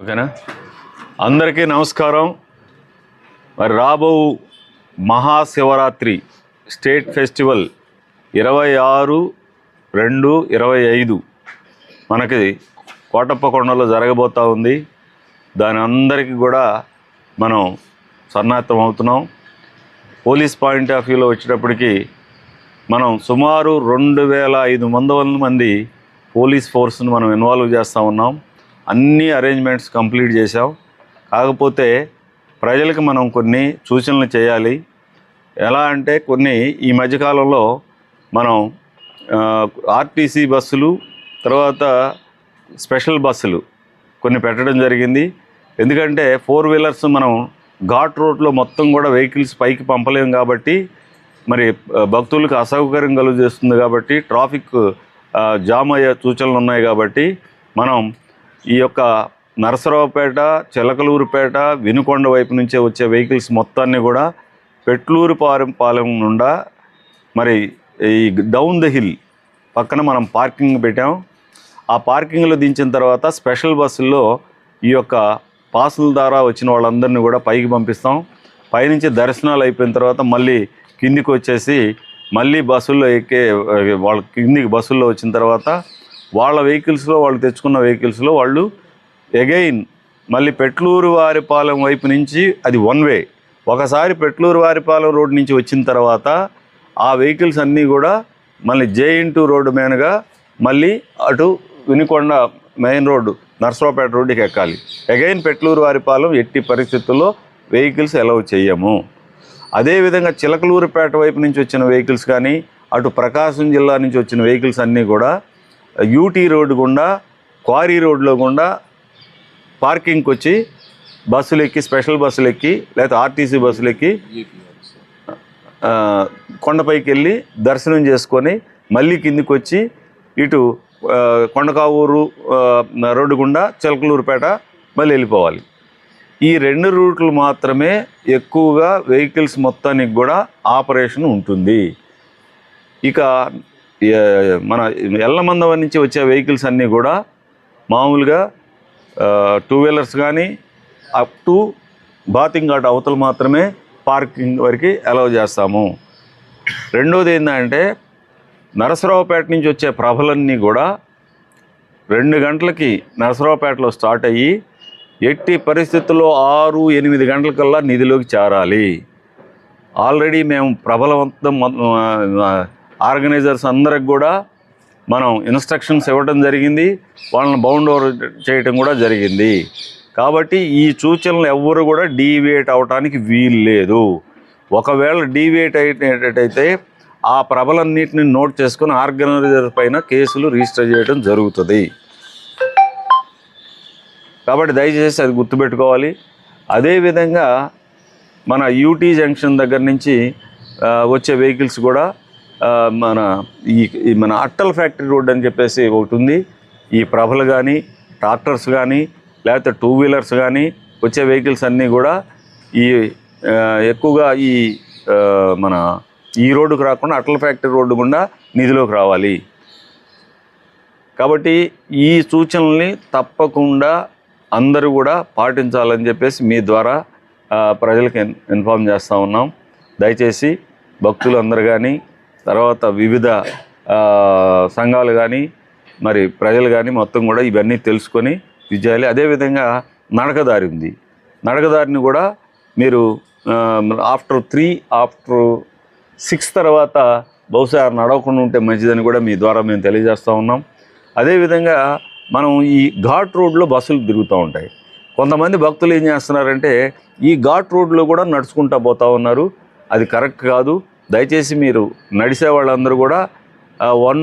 ఓకేనా? అందరికీ నమస్కారం. మరి రాబో మహాశివరాత్రి స్టేట్ ఫెస్టివల్ ఇరవై ఆరు రెండు ఇరవై ఐదు మనకి కోటప్పకొండలో జరగబోతూ ఉంది. దాని అందరికీ కూడా మనం సన్నాహితం అవుతున్నాం. పోలీస్ పాయింట్ ఆఫ్ వ్యూలో వచ్చేటప్పటికి మనం సుమారు రెండు వేల ఐదు వందల మంది పోలీస్ ఫోర్స్ని మనం ఇన్వాల్వ్ చేస్తూ ఉన్నాం. అన్ని అరేంజ్మెంట్స్ కంప్లీట్ చేసాం కాకపోతే ప్రజలకు మనం కొన్ని సూచనలు చేయాలి. ఎలా అంటే కొన్ని ఈ మధ్యకాలంలో మనం ఆర్టీసీ బస్సులు తర్వాత స్పెషల్ బస్సులు కొన్ని పెట్టడం జరిగింది. ఎందుకంటే ఫోర్ వీలర్స్ మనం ఘాట్ రోడ్లో మొత్తం కూడా వెహికల్స్ పైకి పంపలేం కాబట్టి మరి భక్తులకు అసౌకర్యం కలుగు చేస్తుంది కాబట్టి ట్రాఫిక్ జామ్ అయ్యే సూచనలు ఉన్నాయి కాబట్టి మనం ఈ యొక్క నరసరావుపేట చిలకలూరుపేట వినుకొండ వైపు నుంచే వచ్చే వెహికల్స్ మొత్తాన్ని కూడా పెట్లూరు పాలెం నుండా మరి ఈ డౌన్ ద హిల్ పక్కన మనం పార్కింగ్ పెట్టాం. ఆ పార్కింగ్లో దించిన తర్వాత స్పెషల్ బస్సుల్లో ఈ యొక్క పాసుల ద్వారా వచ్చిన వాళ్ళందరినీ కూడా పైకి పంపిస్తాం. పైనుంచి దర్శనాలు అయిపోయిన తర్వాత మళ్ళీ కిందికి వచ్చేసి మళ్ళీ బస్సుల్లో ఎక్కే వాళ్ళ కిందికి బస్సుల్లో వచ్చిన తర్వాత వాళ్ళ వెహికల్స్లో వాళ్ళు తెచ్చుకున్న వెహికల్స్లో వాళ్ళు ఎగైన్ మళ్ళీ పెట్లూరు వారిపాలెం వైపు నుంచి అది వన్ వే. ఒకసారి పెట్లూరు వారిపాలెం రోడ్ నుంచి వచ్చిన తర్వాత ఆ వెహికల్స్ అన్నీ కూడా మళ్ళీ జే ఇంటూ రోడ్డు మీదుగా మళ్ళీ అటు వినుకొండ మెయిన్ రోడ్డు నర్సరావుపేట రోడ్డుకి ఎక్కాలి. అగైన్ పెట్లూరు వారిపాలెం ఎట్టి పరిస్థితుల్లో వెహికల్స్ అలౌ చేయము అదేవిధంగా చిలకలూరుపేట వైపు నుంచి వచ్చిన వెహికల్స్ కానీ అటు ప్రకాశం జిల్లా నుంచి వచ్చిన వెహికల్స్ అన్నీ కూడా యూటీ రోడ్డు గుండా క్వారీ రోడ్లో గుండా పార్కింగ్కి వచ్చి బస్సులు ఎక్కి స్పెషల్ బస్సులు ఎక్కి లేకపోతే ఆర్టీసీ బస్సులు ఎక్కి కొండపైకి వెళ్ళి దర్శనం చేసుకొని మళ్ళీ కిందికి వచ్చి ఇటు కొండకావూరు రోడ్డు గుండా చిలకలూరుపేట మళ్ళీ వెళ్ళిపోవాలి. ఈ రెండు రూట్లు మాత్రమే ఎక్కువగా వెహికల్స్ మొత్తానికి కూడా ఆపరేషన్ ఉంటుంది. ఇక మన ఎల్లమందవ నుంచి వచ్చే వెహికల్స్ అన్నీ కూడా మామూలుగా టూ వీలర్స్ కానీ అప్ టు బాతింగ్ ఘాట్ అవతలు మాత్రమే పార్కింగ్ వరకు అలౌ చేస్తాము. రెండోది ఏంటంటే నరసరావుపేట నుంచి వచ్చే ప్రభలన్నీ కూడా రెండు గంటలకి నరసరావుపేటలో స్టార్ట్ అయ్యి ఎట్టి పరిస్థితుల్లో ఆరు ఎనిమిది గంటలకల్లా నిధిలోకి చేరాలి. ఆల్రెడీ మేము ప్రబలవంతం ఆర్గనైజర్స్ అందరికి కూడా మనం ఇన్స్ట్రక్షన్స్ ఇవ్వడం జరిగింది వాళ్ళని బౌండ్ ఓవర్ చేయటం కూడా జరిగింది. కాబట్టి ఈ సూచనలు ఎవ్వరు కూడా డీవియేట్ అవటానికి వీలు లేదు. ఒకవేళ డీవియేట్ అయినట్టయితే ఆ ప్రభలన్నింటిని నోట్ చేసుకుని ఆర్గనైజర్ పైన కేసులు రిజిస్టర్ చేయడం జరుగుతుంది. కాబట్టి దయచేసి అది గుర్తుపెట్టుకోవాలి. అదేవిధంగా మన యూటీ జంక్షన్ దగ్గర నుంచి వచ్చే వెహికల్స్ కూడా మన ఈ మన అట్టల్ ఫ్యాక్టరీ రోడ్ అని చెప్పేసి ఒకటి ఉంది. ఈ ప్రభలు కానీ ట్రాక్టర్స్ కానీ లేకపోతే టూ వీలర్స్ కానీ వచ్చే వెహికల్స్ అన్నీ కూడా ఈ ఎక్కువగా ఈ మన ఈ రోడ్డుకు రాకుండా అటల్ ఫ్యాక్టరీ రోడ్డు గుండా నిధిలోకి రావాలి. కాబట్టి ఈ సూచనల్ని తప్పకుండా అందరూ కూడా పాటించాలని చెప్పేసి మీ ద్వారా ప్రజలకు ఇన్ఫామ్ చేస్తూ ఉన్నాం. దయచేసి భక్తులు అందరు కానీ తర్వాత వివిధ సంఘాలు కానీ మరి ప్రజలు కానీ మొత్తం కూడా ఇవన్నీ తెలుసుకొని ఇది చేయాలి అదేవిధంగా నడకదారి ఉంది. నడకదారిని కూడా మీరు ఆఫ్టర్ త్రీ ఆఫ్టర్ సిక్స్ తర్వాత బహుశా నడవకుండా ఉంటే మంచిదని కూడా మీ ద్వారా మేము తెలియజేస్తూ ఉన్నాం. అదేవిధంగా మనం ఈ ఘాట్ రోడ్లో బస్సులు తిరుగుతూ ఉంటాయి. కొంతమంది భక్తులు ఏం చేస్తున్నారంటే ఈ ఘాట్ రోడ్లో కూడా నడుచుకుంటూ పోతూ ఉన్నారు. అది కరెక్ట్ కాదు. దయచేసి మీరు నడిసే వాళ్ళందరూ కూడా వన్